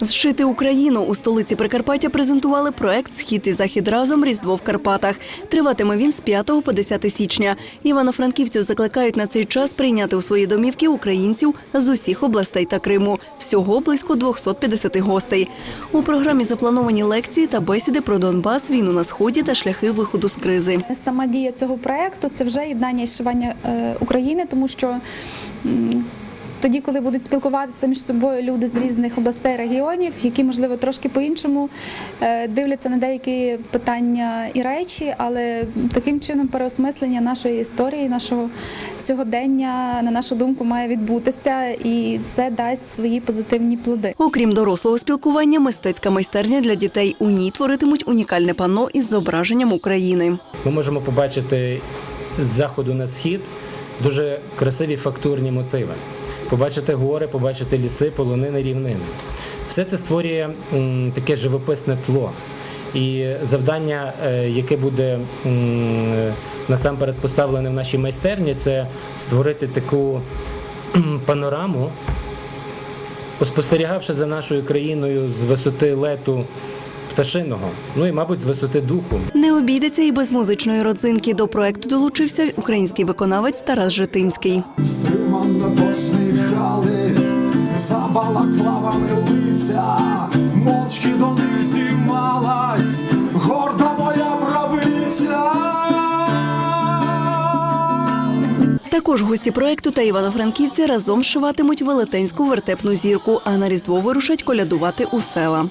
Зшити Україну у столиці Прикарпаття презентували проект Схід і захід разом Різдво в Карпатах. Триватиме він з 5 по 10 січня. Івано-франківців закликають на цей час прийняти у свої домівки українців з усіх областей та Криму. Всього близько 250 гостей. У програмі заплановані лекції та бесіди про Донбас, війну на сході та шляхи виходу з кризи. Сама дія цього проекту це вже єднання і зшивання е, України, тому що тоді, коли будуть спілкуватися між собою люди з різних областей регіонів, які можливо трошки по-іншому е, дивляться на деякі питання і речі, але таким чином переосмислення нашої історії, нашого сьогодення, на нашу думку, має відбутися, і це дасть свої позитивні плоди. Окрім дорослого спілкування, мистецька майстерня для дітей у ній творитимуть унікальне панно із зображенням України. Ми можемо побачити з заходу на схід дуже красиві фактурні мотиви. Побачити гори, побачити ліси, полонини, рівнини. Все це створює таке живописне тло. І завдання, е, яке буде насамперед поставлене в нашій майстерні, це створити таку панораму, спостерігавши за нашою країною з висоти лету пташиного, ну і, мабуть, з висоти духу. Не обійдеться і без музичної родзинки. До проекту долучився український виконавець Тарас Житинський. Стримано посміхались, за балаклавами лиця, мовчки донизі малась, горда моя правиця. Також гості проекту та івано-франківці разом зшиватимуть велетенську вертепну зірку, а на різдво вирушать колядувати у села.